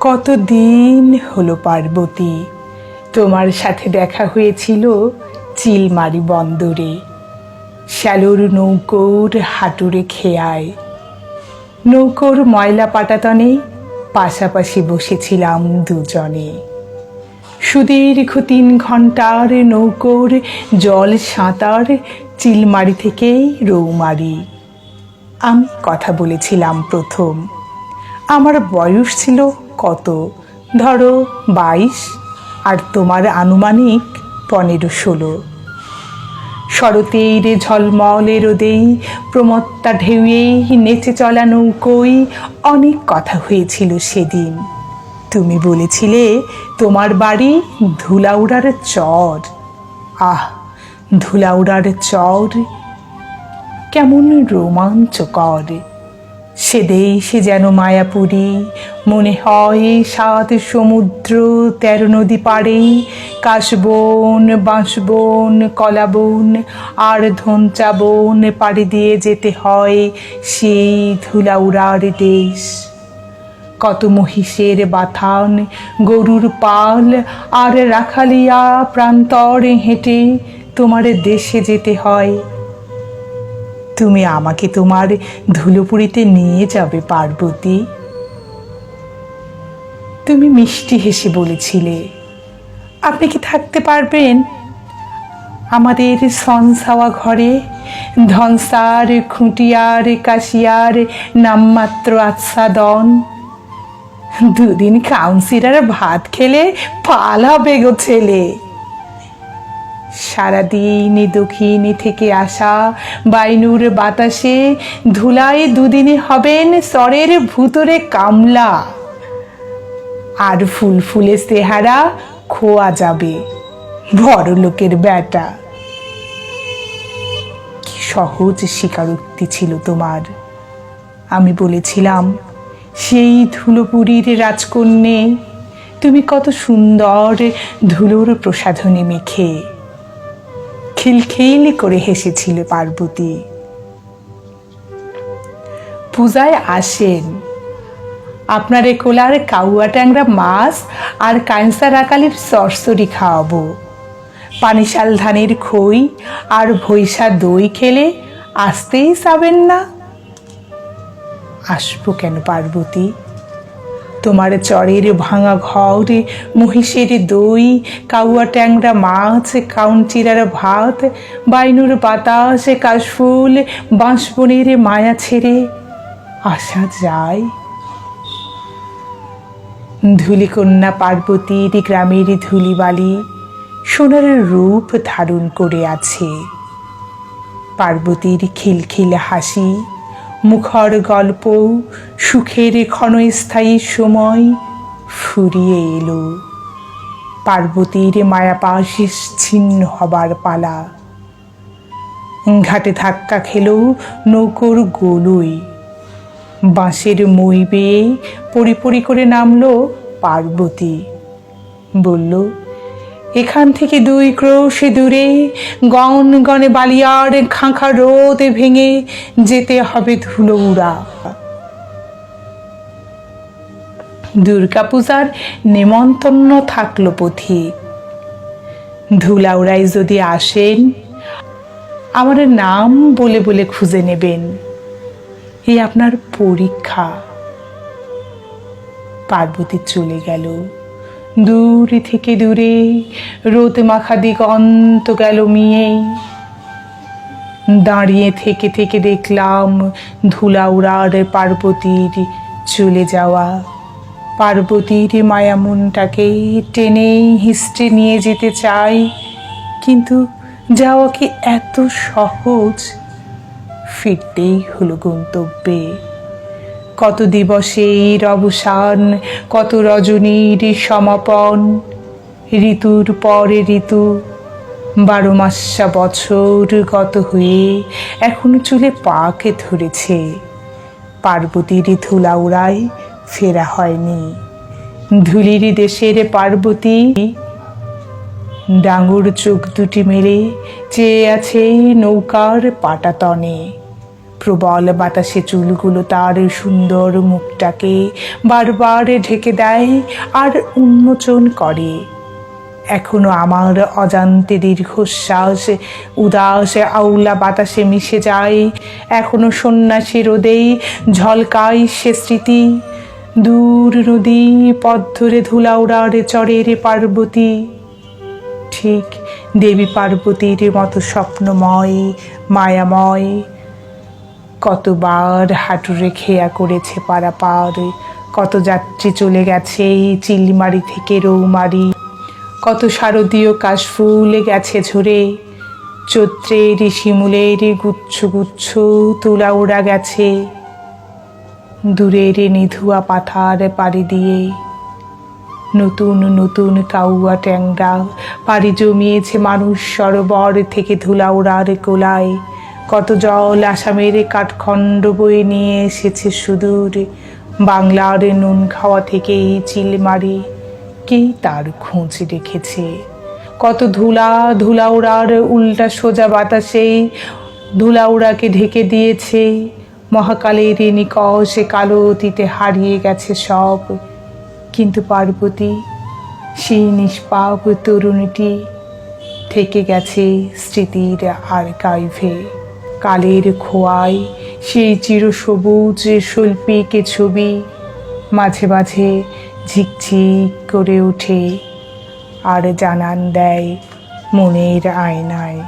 কত দিন হলো পার্বতী? তোমার সাথে দেখা হয়েছিল চিলমারি বন্দরে। শ্যালোর নৌকোর হাঁটুরে খেয়ায়। নৌকোর ময়লা পাটাতনে পাশাপাশি বসেছিলাম দুজনে। সুদীর্ঘ তিন ঘণ্টার নৌকোর জল সাঁতার চিলমারি থেকেই রৌমারি। আমি কথা বলেছিলাম প্রথম। আমার বয়স ছিল কত? ধরো বাইশ, আর তোমার আনুমানিক পনেরো ষোলো। শরতের ঝলমলে রোদেই, প্রমত্তা ঢেউয়েই নেচে চলা নৌকোই অনেক কথা হয়েছিল সেদিন। তুমি বলেছিলে তোমার বাড়ি ধুলাউড়ার চর। আহ, ধুলাউড়ার চর কেমন রোমাঞ্চকর। সেদেই সে যেন মায়াপুরী মনে হয় সাত সমুদ্র, তেরো নদী পাড়ে কাশবন, বাঁশবন, কলাবন আর ধনচাবন পাড়ি দিয়ে যেতে হয় সেই ধুলাউড়ার দেশ। কত মহিষের বাথান, গরুর পাল আর রাখালিয়া প্রান্তরে হেঁটে তোমার দেশে যেতে হয়। তুমি আমাকে তোমার ধুলোপুরিতে নিয়ে যাবে পার্বতী। তুমি মিষ্টি হেসে বলেছিলে। আপনি কি থাকতে পারবেন? আমাদের সনসাওয়া ঘরে ধনসার, খুঁটিয়ার, কাশিয়ার নামমাত্র আচ্ছাদন দুদিন কাউন্সিলার ভাত খেলে পাল গো ছেলে। সারাদিন দক্ষিণে থেকে আসা বাইনুর বাতাসে ধুলায় দুদিনে হবেন সরের ভুতরে কামলা। আর ফুল ফুলে চেহারা খোয়া যাবে বড় লোকের বেটা কি সহজ স্বীকারোক্তি ছিল তোমার। আমি বলেছিলাম, সেই ধুলোপুরীর রাজকন্যে তুমি কত সুন্দর ধুলোর প্রসাধনী মেখে, খিলখিলি করে হেসেছিল পার্বতী। পূজায় আসেন আপনার কোলার কাউয়া ট্যাংরা মাছ আর কাঁসার আকালির সরসরি খাওয়াবো। পানিশাল ধানের খই আর ভৈসা দই খেলে আসতেই যাবেন না। আসব কেন পার্বতী? তোমার চরের ভাঙা ঘর মহিষের দই, কাউয়া ট্যাংরা মাছ, কাউন্টিরার ভাত, বাইনুর বাতাস, কাশফুল, বাঁশবনের মায়া ছেড়ে আসা যায়। ধুলিকন্যা পার্বতীর গ্রামের ধুলিবালি, সোনার রূপ ধারণ করে আছে। পার্বতীর খিলখিল হাসি, মুখর গল্প, সুখের ক্ষণস্থায়ী সময় ফুরিয়ে এলো। পার্বতীর মায়াপাশ ছিন্ন হবার পালা। ঘাটে ধাক্কা খেল নৌকোর গোলুই। বাঁশের মই বেয়ে পরিপরি করে নামল পার্বতী। বলল, এখান থেকে দুই ক্রোশ দূরে গন গনে বালিয়ার খাঁখা রোদে ভেঙে যেতে হবে ধুলো উড়া দুর্গাপূজার নেমন্তন্ন থাকল পথিক ধুলাউড়ায় যদি আসেন, আমার নাম বলে বলে খুঁজে নেবেন। এই আপনার পরীক্ষা। পার্বতী চলে গেল। দূরে থেকে দূরে রোদ মাখা দিগন্ত গেল মিয়ে দাঁড়িয়ে থেকে থেকে দেখলাম ধুলা উড়ার পার্বতীর চলে যাওয়া। পার্বতীর মায়ামনটাকে টেনে হিস্ট্রে নিয়ে যেতে চাই, কিন্তু যাওয়া কি এত সহজ? ফিরতেই হলো গন্তব্যে। কত দিবসের অবসান কত রজনীর সমাপন, ঋতুর পরে ঋতু, বারো মাসা বছর গত হয়ে এখনও চুলে পাকে ধরেছে। পার্বতীর ধুলাউড়ায় ফেরা হয়নি। ধুলির দেশের পার্বতী ডাঙর চোখ দুটি মেলে চেয়ে আছে নৌকার পাটাতনে প্রবল বাতাসে চুলগুলো তার সুন্দর মুখটাকে বারবার ঢেকে দেয় আর উন্মোচন করে। এখনও আমার অজান্তে দীর্ঘশ্বাস, উদাস আউলা বাতাসে মিশে যায়। এখনও সন্ন্যাসী রোদেই ঝলকায় সে স্মৃতি। দূর নদী পথ ধরে ধুলা ধুলাউড়ার চরের পার্বতী। ঠিক দেবী পার্বতীর মতো স্বপ্নময়, মায়াময়। কতবার হাঁটুরে খেয়া করেছে পারাপার। কত যাত্রী চলে গেছে এই চিলমারি থেকে রৌমারি। কত শারদীয় কাশফুল গেছে ঝরে। চৈত্রের শিমুলের গুচ্ছ গুচ্ছ তুলা ওড়া গেছে। দূরের নিধুয়া পাথার পাড়ি দিয়ে নতুন নতুন কাউয়া ট্যাংরা পাড়ি জমিয়েছে মানুষ সরোবর থেকে ধুলা উড়ার কোলায়। কত জল আসামের কাঠখণ্ড বয়ে নিয়ে এসেছে সুদূর। বাংলার নুন খাওয়া থেকে চিলমারি কে তার খোঁজ রেখেছে? কত ধুলা ধুলা উড়ার উল্টা সোজা বাতাসে ধুলা উড়াকে ঢেকে দিয়েছে। মহাকালের নিকষে কালো অতীতে হারিয়ে গেছে সব। কিন্তু পার্বতী, সেই নিষ্পাপ তরুণীটি থেকে গেছে স্মৃতির আর কাইভে। কালের খোয়ায় সেই চিরসবুজ শৈল্পিক ছবি মাঝে মাঝে ঝিকঝিক করে ওঠে আর জানান দেয় মনের আয়নায়।